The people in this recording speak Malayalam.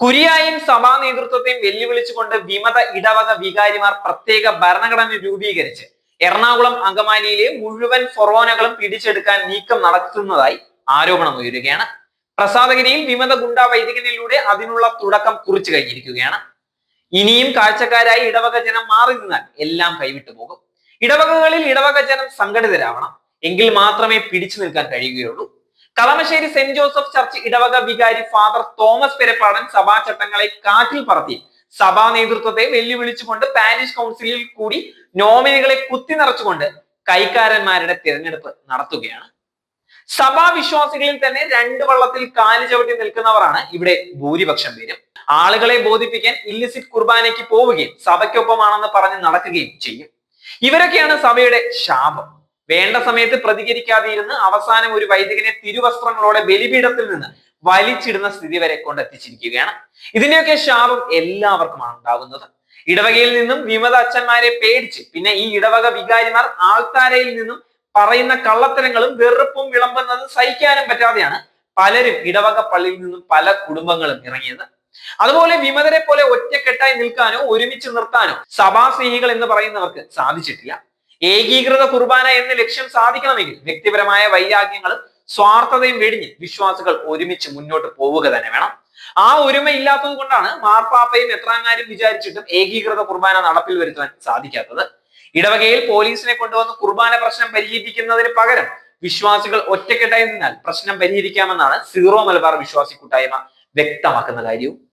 കുരിയായും സഭാ നേതൃത്വത്തെയും വെല്ലുവിളിച്ചുകൊണ്ട് വിമത ഇടവക വികാരിമാർ പ്രത്യേക ഭരണഘടന രൂപീകരിച്ച് എറണാകുളം അങ്കമാലിയിലെ മുഴുവൻ ഫൊറോനകളും പിടിച്ചെടുക്കാൻ നീക്കം നടത്തുന്നതായി ആരോപണം ഉയരുകയാണ്. പ്രസാദഗിരിയിൽ വിമത ഗുണ്ട വൈദികനിലൂടെ അതിനുള്ള തുടക്കം കുറിച്ചു കഴിഞ്ഞിരിക്കുകയാണ്. ഇനിയും കാഴ്ചക്കാരായി ഇടവക ജനം മാറി നിന്നാൽ എല്ലാം കൈവിട്ടു പോകും. ഇടവകകളിൽ ഇടവക ജനം സംഘടിതരാവണം. എങ്കിൽ മാത്രമേ പിടിച്ചു നിൽക്കാൻ കഴിയുകയുള്ളൂ. കളമശ്ശേരി സെന്റ് ജോസഫ് ചർച്ച് ഇടവക വികാരി ഫാദർ തോമസ് പെരപ്പാടൻ സഭാ ചട്ടങ്ങളെ കാറ്റിൽ പറത്തി. സഭാ നേതൃത്വത്തെ വെല്ലുവിളിച്ചുകൊണ്ട് പാരിഷ് കൗൺസിലിൽ കൂടി നോമിനികളെ കുത്തി നിറച്ചുകൊണ്ട് കൈക്കാരന്മാരുടെ തിരഞ്ഞെടുപ്പ് നടത്തുകയാണ്. സഭാ വിശ്വാസികളിൽ തന്നെ രണ്ട് വള്ളത്തിൽ കാൽ ചവിട്ടി നിൽക്കുന്നവരാണ് ഇവിടെ ഭൂരിപക്ഷം പേരും. ആളുകളെ ബോധിപ്പിക്കാൻ ഇല്ലിസിറ്റ് കുർബാനയ്ക്ക് പോവുകയും സഭയ്ക്കൊപ്പമാണെന്ന് പറഞ്ഞ് നടക്കുകയും ചെയ്യും. ഇവരൊക്കെയാണ് സഭയുടെ ശാപം. വേണ്ട സമയത്ത് പ്രതികരിക്കാതെ ഇരുന്ന് അവസാനം ഒരു വൈദികനെ തിരുവസ്ത്രങ്ങളോടെ ബലിപീഠത്തിൽ നിന്ന് വലിച്ചിടുന്ന സ്ഥിതി വരെ കൊണ്ടെത്തിച്ചിരിക്കുകയാണ്. ഇതിന്റെയൊക്കെ ശാപം എല്ലാവർക്കുമാണ് ഉണ്ടാകുന്നത് ഇടവകയിൽ നിന്നും വിമത അച്ഛന്മാരെ പേടിച്ച് പിന്നെ ഈ ഇടവക വികാരിമാർ ആൾത്താരയിൽ നിന്നും പറയുന്ന കള്ളത്തരങ്ങളും വെറുപ്പും വിളമ്പുന്നതും സഹിക്കാനും പറ്റാതെയാണ് പലരും ഇടവക പള്ളിയിൽ നിന്നും പല കുടുംബങ്ങളും ഇറങ്ങിയത്. അതുപോലെ വിമതരെ പോലെ ഒറ്റക്കെട്ടായി നിൽക്കാനോ ഒരുമിച്ച് നിർത്താനോ സഭാസ്നേഹികൾ എന്ന് പറയുന്നവർക്ക് സാധിച്ചിട്ടില്ല. ഏകീകൃത കുർബാന എന്ന ലക്ഷ്യം സാധിക്കണമെങ്കിൽ വ്യക്തിപരമായ വൈരാഗ്യങ്ങളും സ്വാർത്ഥതയും വെടിഞ്ഞ് വിശ്വാസികൾ ഒരുമിച്ച് മുന്നോട്ട് പോവുക തന്നെ വേണം. ആ ഒരുമ ഇല്ലാത്തത് കൊണ്ടാണ് മാർപ്പാപ്പയും എത്രാങ്ങാരും വിചാരിച്ചിട്ടും ഏകീകൃത കുർബാന നടപ്പിൽ വരുത്തുവാൻ സാധിക്കാത്തത്. ഇടവകയിൽ പോലീസിനെ കൊണ്ടുവന്ന് കുർബാന പ്രശ്നം പരിഹരിക്കുന്നതിന് പകരം വിശ്വാസികൾ ഒറ്റക്കെട്ടായി നിന്നാൽ പ്രശ്നം പരിഹരിക്കാമെന്നാണ് സീറോ മലബാർ വിശ്വാസി കൂട്ടായ്മ വ്യക്തമാക്കുന്ന കാര്യവും.